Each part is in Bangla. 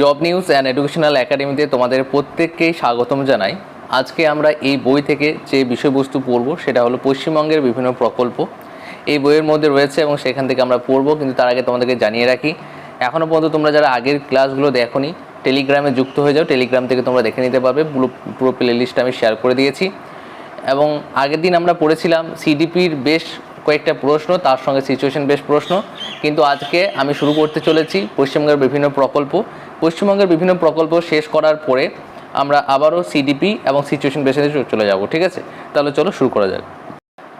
জব নিউজ অ্যান্ড এডুকেশনাল একাডেমিতে তোমাদের প্রত্যেককেই স্বাগতম জানাই। আজকে আমরা এই বই থেকে যে বিষয়বস্তু পড়ব, সেটা হলো পশ্চিমবঙ্গের বিভিন্ন প্রকল্প। এই বইয়ের মধ্যে রয়েছে এবং সেখান থেকে আমরা পড়ব, কিন্তু তার আগে তোমাদেরকে জানিয়ে রাখি এখনও পর্যন্ত তোমরা যারা আগের ক্লাসগুলো দেখোনি টেলিগ্রামে যুক্ত হয়ে যাও টেলিগ্রাম থেকে তোমরা দেখে নিতে পারবে, পুরো পুরো প্লে লিস্ট আমি শেয়ার করে দিয়েছি। এবং আগের দিন আমরা পড়েছিলাম সিডিপির বেশ কয়েকটা প্রশ্ন, তার সঙ্গে সিচুয়েশন বেশ প্রশ্ন। কিন্তু আজকে আমি শুরু করতে চলেছি পশ্চিমবঙ্গের বিভিন্ন প্রকল্প। পশ্চিমবঙ্গের বিভিন্ন প্রকল্প শেষ করার পরে আমরা আবারও সিডিপি এবং সিচুয়েশন বেসে চলে যাব, ঠিক আছে? তাহলে চলো শুরু করা যাক।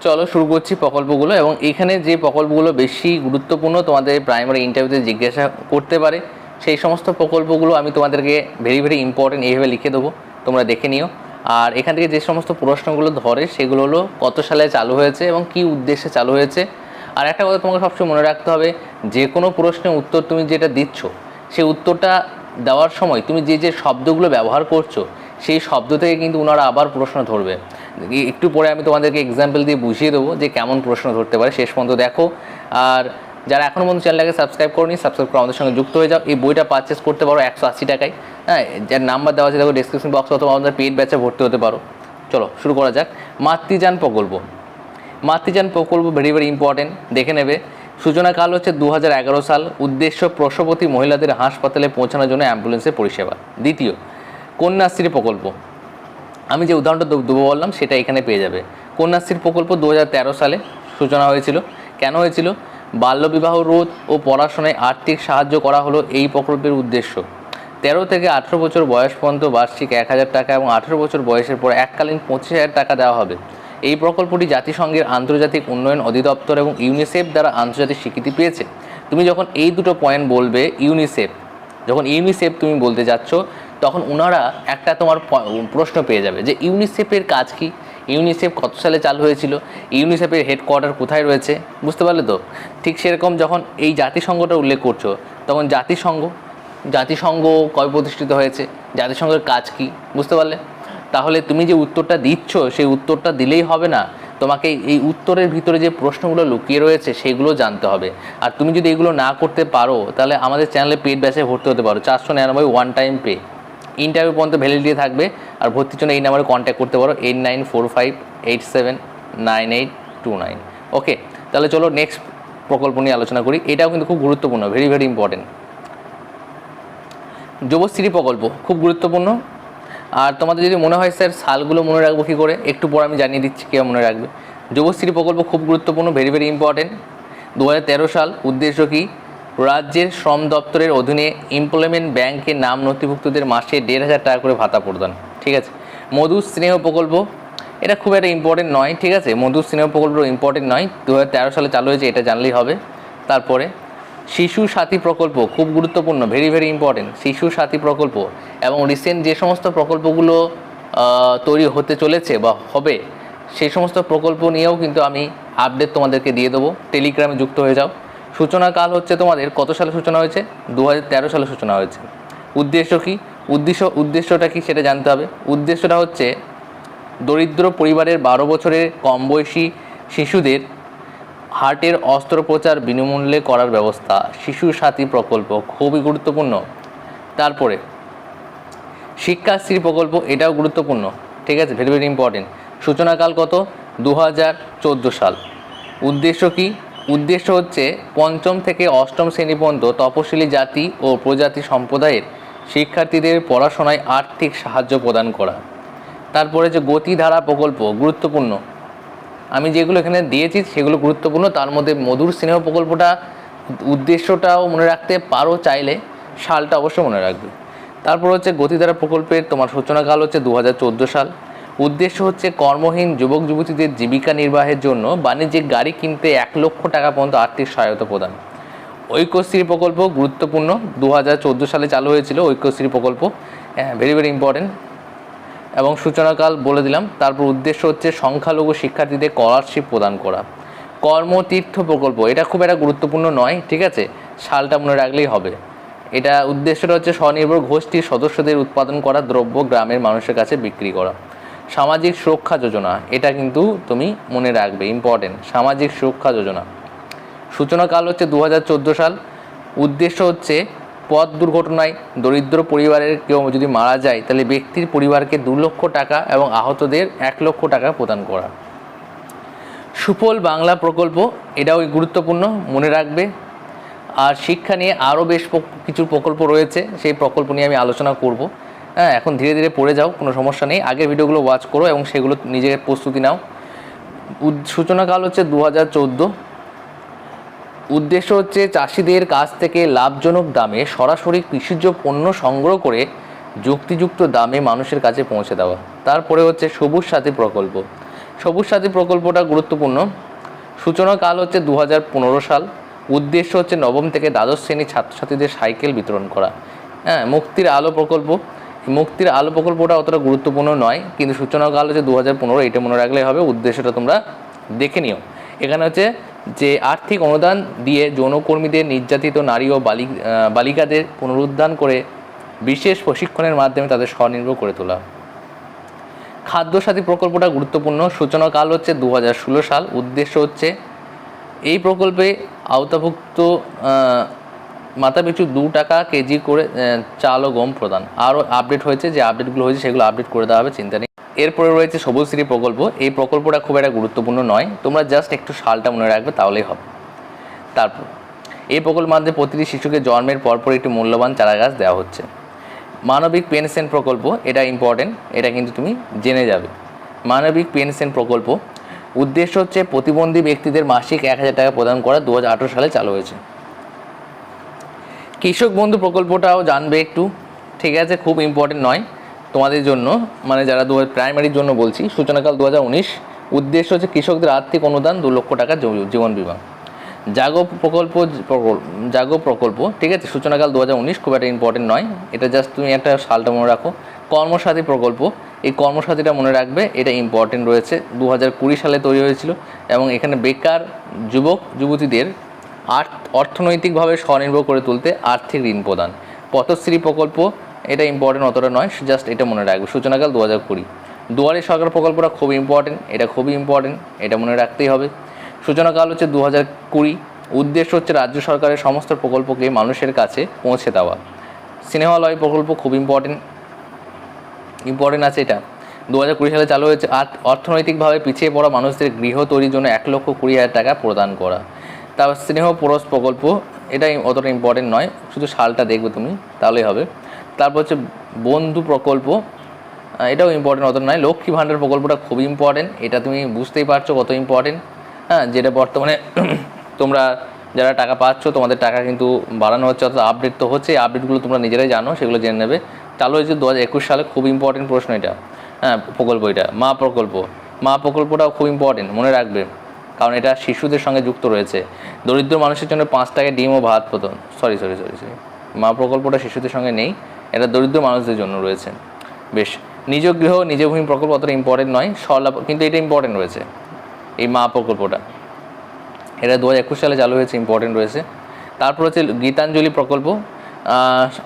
চলো শুরু করছি প্রকল্পগুলো এবং এখানে যে প্রকল্পগুলো বেশি গুরুত্বপূর্ণ তোমাদের প্রাইমারি ইন্টারভিউতে জিজ্ঞাসা করতে পারে, সেই সমস্ত প্রকল্পগুলো আমি তোমাদেরকে ভেরি ভেরি ইম্পর্টেন্ট এইভাবে লিখে দেবো। তোমরা দেখে নিও। আর এখান থেকে যে সমস্ত প্রশ্নগুলো ধরে, সেগুলো হলো কত সালে চালু হয়েছে এবং কি উদ্দেশ্যে চালু হয়েছে। আর একটা কথা তোমাকে সবসময় মনে রাখতে হবে, যে কোনো প্রশ্নের উত্তর তুমি যেটা দিচ্ছ সেই উত্তরটা দেওয়ার সময় তুমি যে যে শব্দগুলো ব্যবহার করছ, সেই শব্দ থেকে কিন্তু ওনারা আবার প্রশ্ন ধরবে। একটু পরে আমি তোমাদেরকে এক্সাম্পল দিয়ে বুঝিয়ে দেবো যে কেমন প্রশ্ন ধরতে পারে। শেষ পর্যন্ত দেখো। আর যারা এখনও পর্যন্ত চ্যানেলটাকে সাবস্ক্রাইব করনি সাবস্ক্রাইব করে আমাদের সঙ্গে যুক্ত হয়ে যাও। এই বইটা পারচেস করতে পারো একশো আশি টাকায়। হ্যাঁ যার নাম্বার দেওয়া আছে দেখো ডিসক্রিপশন বক্স অথবা আমাদের পেড ব্যাচে ভর্তি হতে পারো। চলো, শুরু করা যাক। মাতৃযান প্রকল্প। মাতৃযান প্রকল্প ভেরি ভেরি ইম্পর্টেন্ট দেখে নেবে। সূচনাকাল হচ্ছে দু হাজার এগারো সাল। উদ্দেশ্য প্রসবতী মহিলাদের হাসপাতালে পৌঁছানোর জন্য অ্যাম্বুলেন্সের পরিষেবা। দ্বিতীয়, কন্যাশ্রী প্রকল্প। আমি যে উদাহরণটা দেবো বললাম, সেটা এখানে পেয়ে যাবে। কন্যাশ্রী প্রকল্প দু হাজার তেরো সালে সূচনা হয়েছিল। কেন হয়েছিল? বাল্যবিবাহ রোধ ও পড়াশোনায় আর্থিক সাহায্য করা হলো এই প্রকল্পের উদ্দেশ্য। তেরো থেকে আঠেরো বছর বয়স পর্যন্ত বার্ষিক এক হাজার টাকা এবং আঠেরো বছর বয়সের পর এককালীন পঁচিশ হাজার টাকা দেওয়া হবে। এই প্রকল্পটি জাতিসংঘের আন্তর্জাতিক উন্নয়ন অধিদপ্তর এবং ইউনিসেফ দ্বারা আন্তর্জাতিক স্বীকৃতি পেয়েছে। তুমি যখন এই দুটো পয়েন্ট বলবে, ইউনিসেফ, যখন ইউনিসেফ তুমি বলতে যাচ্ছ, তখন ওনারা একটা তোমার প্রশ্ন পেয়ে যাবে যে ইউনিসেফের কাজ কি? ইউনিসেফ কত সালে চালু হয়েছিল? ইউনিসেফের হেডকোয়ার্টার কোথায় রয়েছে? বুঝতে পারলে তো? ঠিক সেরকম যখন এই জাতিসংঘটা উল্লেখ করছ, তখন জাতিসংঘ? জাতিসংঘ কবে প্রতিষ্ঠিত হয়েছে? জাতিসংঘের কাজ কি? বুঝতে পারলে? তাহলে তুমি যে উত্তরটা দিচ্ছ, সেই উত্তরটা দিলেই হবে না? তোমাকে এই উত্তরের ভিতরে যে প্রশ্নগুলো লুকিয়ে রয়েছে, সেগুলো জানতে হবে। আর তুমি যদি এগুলো না করতে পারো, তাহলে আমাদের চ্যানেলে পেড ব্যাচে ভর্তি হতে পারো। চারশো নিরানব্বই ওয়ান টাইম পে ইন্টারভিউ পর্যন্ত ভ্যালিডিটি থাকবে। আর ভর্তির জন্য এই নাম্বারে কন্ট্যাক্ট করতে পারো eight nine four five eight seven nine eight two nine okay তাহলে চলো নেক্সট প্রকল্প নিয়ে আলোচনা করি। এটাও কিন্তু খুব গুরুত্বপূর্ণ ভেরি ভেরি ইম্পর্টেন্ট যুবশ্রী প্রকল্প, খুব গুরুত্বপূর্ণ। আর তোমাদের যদি মনে হয়, স্যার, সালগুলো মনে রাখব কী করে? একটু পর আমি জানিয়ে দিচ্ছি কেউ মনে রাখবে। যুবশ্রী প্রকল্প খুব গুরুত্বপূর্ণ ভেরি ভেরি ইম্পর্টেন্ট দু হাজার তেরো সাল, উদ্দেশ্য কি? রাজ্যের শ্রম দপ্তরের অধীনে এমপ্লয়মেন্ট ব্যাংকের নাম নথিভুক্তদের মাসে দেড় হাজার টাকা করে ভাতা প্রদান, ঠিক আছে? মধু স্নেহ প্রকল্প, এটা খুব একটা ইম্পর্টেন্ট নয়, ঠিক আছে? মধু স্নেহ প্রকল্প ইম্পর্টেন্ট নয় দু সালে চালু হয়েছে, এটা জানলেই হবে। তারপরে, শিশু সাথী প্রকল্প, খুব গুরুত্বপূর্ণ ভেরি ভেরি ইম্পর্টেন্ট শিশু সাথী প্রকল্প এবং রিসেন্ট যে সমস্ত প্রকল্পগুলো তৈরি হতে চলেছে বা হবে, সেই সমস্ত প্রকল্প নিয়েও কিন্তু আমি আপডেট তোমাদেরকে দিয়ে দেবো। টেলিগ্রামে যুক্ত হয়ে যাও। সূচনাকাল হচ্ছে তোমাদের কত সালে সূচনা হয়েছে? দু হাজার তেরো সালে সূচনা হয়েছে। উদ্দেশ্য কি? উদ্দেশ্য, উদ্দেশ্যটা কি সেটা জানতে হবে। উদ্দেশ্যটা হচ্ছে দরিদ্র পরিবারের বারো বছরের কম বয়সী শিশুদের হার্টের অস্ত্রোপচার বিনামূল্যে করার ব্যবস্থা। শিশু সাথী প্রকল্প খুবই গুরুত্বপূর্ণ। তারপরে শিক্ষাশ্রী প্রকল্প, এটাও গুরুত্বপূর্ণ। ঠিক আছে? ভেরি ভেরি ইম্পর্টেন্ট সূচনাকাল কত? দু হাজার চোদ্দ সাল। উদ্দেশ্য কি? উদ্দেশ্য হচ্ছে পঞ্চম থেকে অষ্টম শ্রেণি পর্যন্ত তপশিলি জাতি ও প্রজাতি সম্প্রদায়ের শিক্ষার্থীদের পড়াশোনায় আর্থিক সাহায্য প্রদান করা। তারপরে যে গতিধারা প্রকল্প গুরুত্বপূর্ণ। আমি যেগুলো এখানে দিয়েছি সেগুলো গুরুত্বপূর্ণ, তার মধ্যে মধুর স্নেহ প্রকল্পটা উদ্দেশ্যটাও মনে রাখতে পারো চাইলে, সালটা অবশ্যই মনে রাখবে। তারপর হচ্ছে গতিধারা প্রকল্পের তোমার সূচনাকাল হচ্ছে দু হাজার চোদ্দ সাল। উদ্দেশ্য হচ্ছে কর্মহীন যুবক যুবতীদের জীবিকা নির্বাহের জন্য বাণিজ্যিক গাড়ি কিনতে এক লক্ষ টাকা পর্যন্ত আর্থিক সহায়তা প্রদান। ঐক্যশ্রী প্রকল্প গুরুত্বপূর্ণ। দু হাজার চোদ্দ সালে চালু হয়েছিল ঐক্যশ্রী প্রকল্প। হ্যাঁ ভেরি ভেরি ইম্পর্টেন্ট এবং সূচনাকাল বলে দিলাম। তারপর উদ্দেশ্য হচ্ছে সংখ্যালঘু শিক্ষার্থীদের স্কলারশিপ প্রদান করা। কর্মতীর্থ প্রকল্প, এটা খুব একটা গুরুত্বপূর্ণ নয়, ঠিক আছে? সালটা মনে রাখলেই হবে। এটা উদ্দেশ্যটা হচ্ছে স্বনির্ভর গোষ্ঠীর সদস্যদের উৎপাদন করা দ্রব্য গ্রামের মানুষের কাছে বিক্রি করা। সামাজিক সুরক্ষা যোজনা, এটা কিন্তু তুমি মনে রাখবে ইম্পর্টেন্ট সামাজিক সুরক্ষা যোজনা। সূচনাকাল হচ্ছে দু হাজার চোদ্দ সাল, উদ্দেশ্য হচ্ছে পথ দুর্ঘটনায় দরিদ্র পরিবারের কেউ যদি মারা যায়, তাহলে ব্যক্তির পরিবারকে দু লক্ষ টাকা এবং আহতদের এক লক্ষ টাকা প্রদান করা। সুফল বাংলা প্রকল্প, এটাও গুরুত্বপূর্ণ, মনে রাখবে। আর শিক্ষা নিয়ে আরও বেশ কিছু প্রকল্প রয়েছে, সেই প্রকল্প নিয়ে আমি আলোচনা করব। হ্যাঁ এখন ধীরে ধীরে পড়ে যাও, কোনো সমস্যা নেই। আগের ভিডিওগুলো ওয়াচ করো এবং সেগুলো নিজের প্রস্তুতি নাও। সূচনাকাল হচ্ছে দু হাজার চোদ্দ। উদ্দেশ্য হচ্ছে চাষিদের কাছ থেকে লাভজনক দামে সরাসরি কৃষিজ পণ্য সংগ্রহ করে যুক্তিযুক্ত দামে মানুষের কাছে পৌঁছে দেওয়া। তারপরে হচ্ছে সবুজ সাথী প্রকল্প। সবুজ সাথী প্রকল্পটা গুরুত্বপূর্ণ। সূচনা কাল হচ্ছে দু হাজার পনেরো সাল। উদ্দেশ্য হচ্ছে নবম থেকে দ্বাদশ শ্রেণির ছাত্রছাত্রীদের সাইকেল বিতরণ করা। হ্যাঁ মুক্তির আলো প্রকল্প। মুক্তির আলো প্রকল্পটা অতটা গুরুত্বপূর্ণ নয়, কিন্তু সূচনা কাল হচ্ছে দু হাজার পনেরো, এটা মনে রাখলেই হবে, উদ্দেশ্যটা তোমরা দেখে নিও। এখানে হচ্ছে যে আর্থিক অনুদান দিয়ে যৌনকর্মীদের নির্যাতিত নারী ও বালি বালিকাদের পুনরুদ্ধার করে বিশেষ প্রশিক্ষণের মাধ্যমে তাদের স্বনির্ভর করে তোলা। খাদ্যসাথী প্রকল্পটা গুরুত্বপূর্ণ সূচনাকাল হচ্ছে দু হাজার ষোলো সাল, উদ্দেশ্য হচ্ছে এই প্রকল্পে আওতাভুক্ত মাথাপিছু দু টাকা কেজি করে চাল ও গম প্রদান। আরও আপডেট হয়েছে, যে আপডেটগুলো হয়েছে, সেগুলো আপডেট করে দেওয়া হবে, চিন্তা নেই। এরপরে রয়েছে সবুজশ্রী প্রকল্প। এই প্রকল্পটা খুব একটা গুরুত্বপূর্ণ নয়। তোমরা জাস্ট একটু সালটা মনে রাখবে, তাহলেই হবে। তারপর, এই প্রকল্পের মাধ্যমে প্রতিটি শিশুকে জন্মের পরপর একটি মূল্যবান চারাগাছ দেওয়া হচ্ছে। মানবিক পেনশন প্রকল্প, এটা ইম্পর্টেন্ট এটা কিন্তু তুমি জেনে যাবে। মানবিক পেনশন প্রকল্প, উদ্দেশ্য হচ্ছে প্রতিবন্ধী ব্যক্তিদের মাসিক এক হাজার টাকা প্রদান করা দু হাজার আঠেরো সালে চালু হয়েছে। কৃষক বন্ধু প্রকল্পটাও জানবে একটু। ঠিক আছে, খুব ইম্পর্টেন্ট নয় তোমাদের জন্য। মানে যারা দু হাজার প্রাইমারির জন্য বলছি, সূচনাকাল দু হাজার উনিশ, উদ্দেশ্য হচ্ছে কৃষকদের আর্থিক অনুদান দু লক্ষ টাকা জীবন বিমা। জাগো প্রকল্প প্রকল- জাগো প্রকল্প, ঠিক আছে, সূচনাকাল দু হাজার উনিশ খুব একটা ইম্পর্টেন্ট নয়। এটা জাস্ট তুমি একটা সালটা মনে রাখো। কর্মসাথী প্রকল্প, এই কর্মসাথীটা মনে রাখবে, এটা ইম্পর্টেন্ট রয়েছে। দু হাজার কুড়ি সালে তৈরি হয়েছিল এবং এখানে বেকার যুবক, যুবতীদের অর্থনৈতিকভাবে স্বনির্ভর করে তুলতে আর্থিক ঋণ প্রদান। পথশ্রী প্রকল্প, এটা ইম্পর্টেন্ট অতটা নয় জাস্ট এটা মনে রাখবে। সূচনাকাল দু হাজার কুড়ি। দুয়ারে সরকার প্রকল্পটা খুব ইম্পর্টেন্ট এটা খুবই ইম্পর্টেন্ট এটা মনে রাখতেই হবে। সূচনাকাল হচ্ছে দু হাজার কুড়ি। উদ্দেশ্য হচ্ছে রাজ্য সরকারের সমস্ত প্রকল্পকে মানুষের কাছে পৌঁছে দেওয়া। সিনেমালয় প্রকল্প খুব ইম্পর্টেন্ট ইম্পর্টেন্ট আছে এটা। দু হাজার কুড়ি সালে চালু হয়েছে অর্থনৈতিকভাবে পিছিয়ে পড়া মানুষদের গৃহ তৈরির জন্য এক লক্ষ কুড়ি হাজার টাকা প্রদান করা। তারপর স্নেহ, পরশ প্রকল্প এটা অতটা ইম্পর্টেন্ট নয়। শুধু সালটা দেখবে তুমি, তাহলেই হবে। তারপর হচ্ছে বন্ধু প্রকল্প এটাও ইম্পর্টেন্ট অত নয়। লক্ষ্মী ভাণ্ডার প্রকল্পটা খুব ইম্পর্টেন্ট এটা তুমি বুঝতেই পারছ কত ইম্পর্টেন্ট হ্যাঁ যেটা বর্তমানে তোমরা যারা টাকা পাচ্ছ, তোমাদের টাকা কিন্তু বাড়ানো হচ্ছে, অর্থাৎ আপডেট তো হচ্ছে আপডেটগুলো তোমরা নিজেরাই জানো, সেগুলো জেনে নেবে। চালু হয়েছে দু একুশ সালে, খুব ইম্পর্টেন্ট প্রশ্ন এটা। হ্যাঁ প্রকল্প এটা, মা প্রকল্প। মা প্রকল্পটাও খুব ইম্পর্টেন্ট মনে রাখবে। কারণ এটা শিশুদের সঙ্গে যুক্ত রয়েছে। দরিদ্র মানুষের জন্য পাঁচ টাকা ডিম ও ভাত প্রদান সরি সরি সরি সরি মা প্রকল্পটা শিশুদের সঙ্গে নেই এটা দরিদ্র মানুষদের জন্য রয়েছে বেশ, নিজ গৃহ, নিজ ভূমি প্রকল্প অতটা ইম্পর্টেন্ট নয়, সরলা কিন্তু এটা ইম্পর্টেন্ট রয়েছে, এই মা প্রকল্পটা। এটা দু হাজার একুশ সালে চালু হয়েছে ইম্পর্টেন্ট রয়েছে। তারপর হচ্ছে গীতাঞ্জলি প্রকল্প।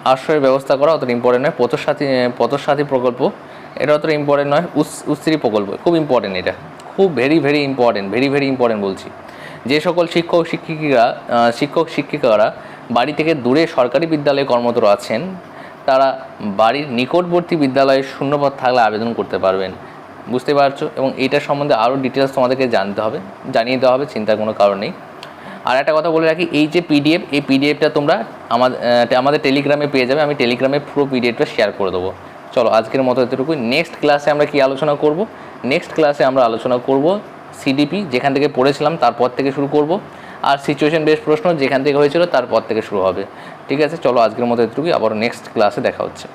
আশ্রয়ের ব্যবস্থা করা অতটা ইম্পর্টেন্ট নয়, পথসাথী পথসাথী প্রকল্প। এটা অতটা ইম্পর্টেন্ট নয়, উস- উস্ত্রী প্রকল্প, খুব ইম্পর্টেন্ট এটা। খুব very very important very very important বলছি। যে সকল শিক্ষক শিক্ষিকা শিক্ষক শিক্ষিকারা বাড়ি থেকে দূরে সরকারি বিদ্যালয়ে কর্মরত আছেন, তারা বাড়ির নিকটবর্তী বিদ্যালয়ে শূন্যপদ থাকলে আবেদন করতে পারবেন। বুঝতে পারছ? এবং এইটার সম্বন্ধে আরও ডিটেলস তোমাদেরকে জানতে হবে, জানিয়ে দেওয়া হবে, চিন্তার কোনো কারণ নেই। আর একটা কথা বলে রাখি, এই যে পিডিএফ এই পিডিএফটা তোমরা আমাদের আমাদের টেলিগ্রামে পেয়ে যাবে, আমি টেলিগ্রামে পুরো পিডিএফটা শেয়ার করে দেবো। চলো, আজকের মতো এতটুকুই। নেক্সট ক্লাসে আমরা কি আলোচনা করব? নেক্সট ক্লাসে আমরা আলোচনা করব সিডিপি যেখান থেকে পড়েছিলাম, তারপর থেকে শুরু করব। আর সিচুয়েশন বেস প্রশ্ন যেখান থেকে হয়েছিল, তারপর থেকে শুরু হবে। ঠিক আছে? চলো আজকের মতো এটুকুই আবার নেক্সট ক্লাসে দেখা হচ্ছে।